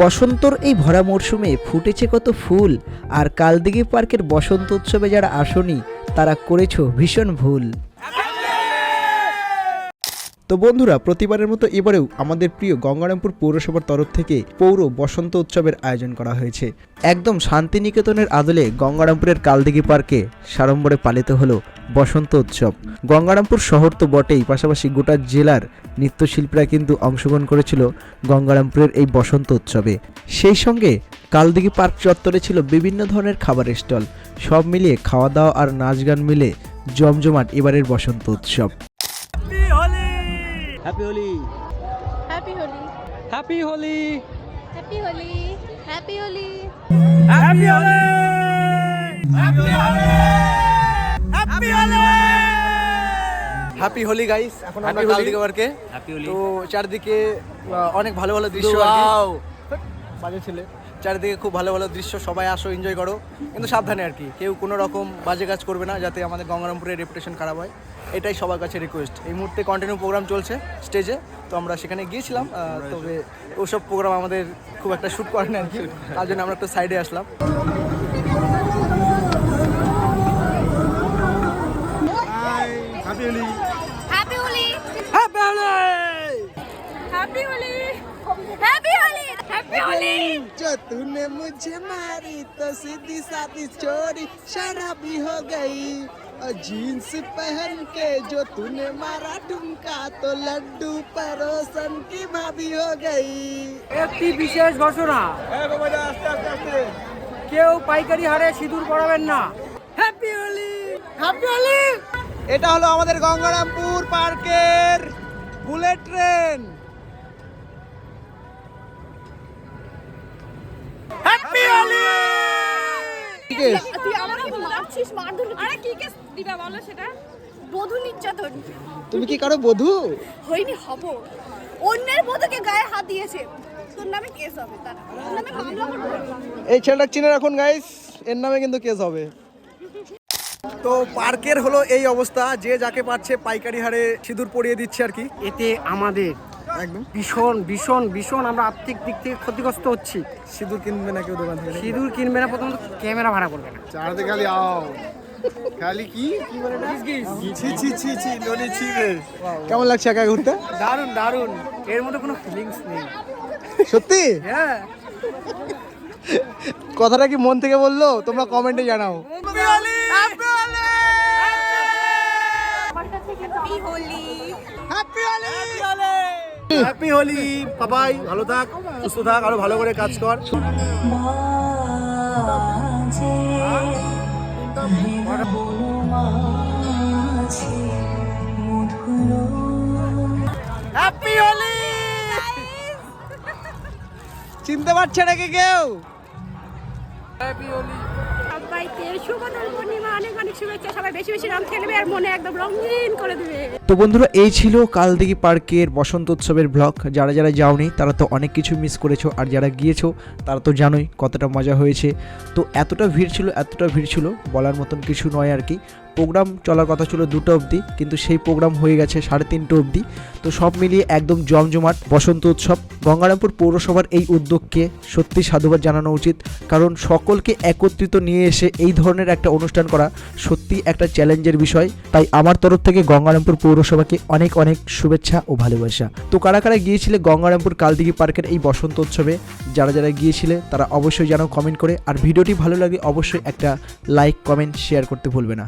বসন্তর এই ভরা মরশুমে ফুটেছে কত ফুল, আর কালদিঘি পার্কের বসন্ত উৎসবে যারা আসনি, তারা করেছ ভীষণ ভুল। তো বন্ধুরা, প্রতিবারের মতো এবারেও আমাদের প্রিয় গঙ্গারামপুর পৌরসভার তরফ থেকে পৌর বসন্ত উৎসবের আয়োজন করা হয়েছে। একদম শান্তিনিকেতনের আদলে গঙ্গারামপুরের কালদিঘি পার্কে সাড়ম্বরে পালিত হলো বসন্ত উৎসব। গঙ্গারামপুর শহর তো বটেই, পাশাপাশি গোটা জেলার নৃত্যশিল্পীরা কিন্তু অংশগ্রহণ করেছিল গঙ্গারামপুরের এই বসন্ত উৎসবে। সেই সঙ্গে কালদিঘি পার্ক চত্বরে ছিল বিভিন্ন ধরনের খাবারের স্টল। সব মিলিয়ে খাওয়া দাওয়া আর নাচ গান মিলে জমজমাট এবারের বসন্ত উৎসব। Happy Holi happy Holi happy Holi happy Holi happy Holi happy Holi happy Holi happy Holi guys এখন আমরা Happy Holi. কালদিকে হ্যাপি হোলি তো চারদিকে অনেক ভালো ভালো দৃশ্য আর কি। বাজে ছেলে। চারিদিকে খুব ভালো ভালো দৃশ্য সবাই আসো এনজয় করো। কিন্তু সাবধানে আর কি। কেউ কোনো রকম বাজে কাজ করবে না যাতে আমাদের গঙ্গারামপুরের রেপুটেশন খারাপ হয়। এটাই সবার কাছে রিকোয়েস্ট এই মুহূর্তে কন্টিনিউ প্রোগ্রাম চলছে স্টেজে তো আমরা সেখানে গিয়েছিলাম আহ, তবে ওসব প্রোগ্রাম আমাদের খুব একটা শ্যুট করে না আর কি তার জন্য আমরা একটু সাইডে আসলাম happy Holi happy Holi happy Holi happy Holi happy Holi जो तूने मुझे मारी तो सीधी सादी चोरी शराबी हो गई और जीन्स पहन के जो तूने मारा ठुमका तो लड्डू परोसन की भाभी हो गई একটি বিশেষ ঘোষণা কেউ পাইকারি হারে সিঁদুর পড়াবেন না হ্যাপি হোলি হ্যাপি হোলি এটা হলো আমাদের গঙ্গারামপুর পার্কের বুলেট ট্রেন তুমি কি কারও বধূ? হইনি হব। অন্যের বধূকে গায়ে হাত দিয়েছে। তোর নামে কেস হবে তার নামে মামলা এই ছেলেটা চিনে রাখুন গাইস এর নামে কিন্তু কেস হবে। তো পার্কের হলো এই অবস্থা। যে যাকে পাচ্ছে পাইকারি হারে সিঁদুর পরিয়ে দিচ্ছে আর কি। এতে আমাদের একদম। ভীষণ ভীষণ ভীষণ আমরা আর্থিক দিক থেকে ক্ষতিগ্রস্ত হচ্ছি। সিঁদুর কিনবে না কেউ দোকান থেকে? সিঁদুর কিনবে না প্রথমত ক্যামেরা ভাড়া করবে না। চারতে খালি আও। খালি কি? কি বলে ছি ছি ছি ছি ননি ছি রে। কেমন লাগছে একা ঘুরতে? দারুণ দারুণ। এর মধ্যে কোনো ফিলিংস নেই। সত্যি? হ্যাঁ। কথাটা কি মন থেকে বলল? তোমরা কমেন্টে জানাও। হ্যাপি হোলি হ্যাপি হোলি বাবাই ভালো থাক সুস্থ থাক আরও ভালো করে কাজ কর। হ্যাপি হোলি চিনতে পারছে নাকি কেউ? সবাইকে শুভ দোল পূর্ণিমা অনেক অনেক শুভেচ্ছা সবাই বেশি বেশি রং খেলবে আর মনে একদম রঙিন করে দেবে। তো বন্ধুরা, এই ছিল কালদিঘি পার্কের বসন্ত উৎসবের ব্লগ। যারা যারা যাওনি, তারা তো অনেক কিছু মিস করেছ, আর যারা গিয়েছো, তারা তো জানোই কতটা মজা হয়েছে। তো এতটা ভিড় ছিল, এতটা ভিড় ছিল, বলার মতন কিছু নয় আর কি। প্রোগ্রাম চলার কথা ছিল দুটো অবধি, কিন্তু সেই প্রোগ্রাম হয়ে গেছে সাড়ে তিনটে অবধি। তো সব মিলিয়ে একদম জমজমাট বসন্ত উৎসব। গঙ্গারামপুর পৌরসভার এই উদ্যোগকে সত্যি সাধুবাদ জানানো উচিত, কারণ সকলকে একত্রিত নিয়ে এসে এই ধরনের একটা অনুষ্ঠান করা সত্যি একটা চ্যালেঞ্জের বিষয়। তাই আমার তরফ থেকে গঙ্গারামপুর পৌরসভাকে অনেক অনেক শুভেচ্ছা ও ভালোবাসা। তো কারা কারা গিয়েছিলে গঙ্গারামপুর কালদিঘি পার্কের এই বসন্ত উৎসবে? যারা যারা গিয়েছিলে, তারা অবশ্যই যেন কমেন্ট করে। আর ভিডিওটি ভালো লাগে অবশ্যই একটা লাইক কমেন্ট শেয়ার করতে ভুলবে না।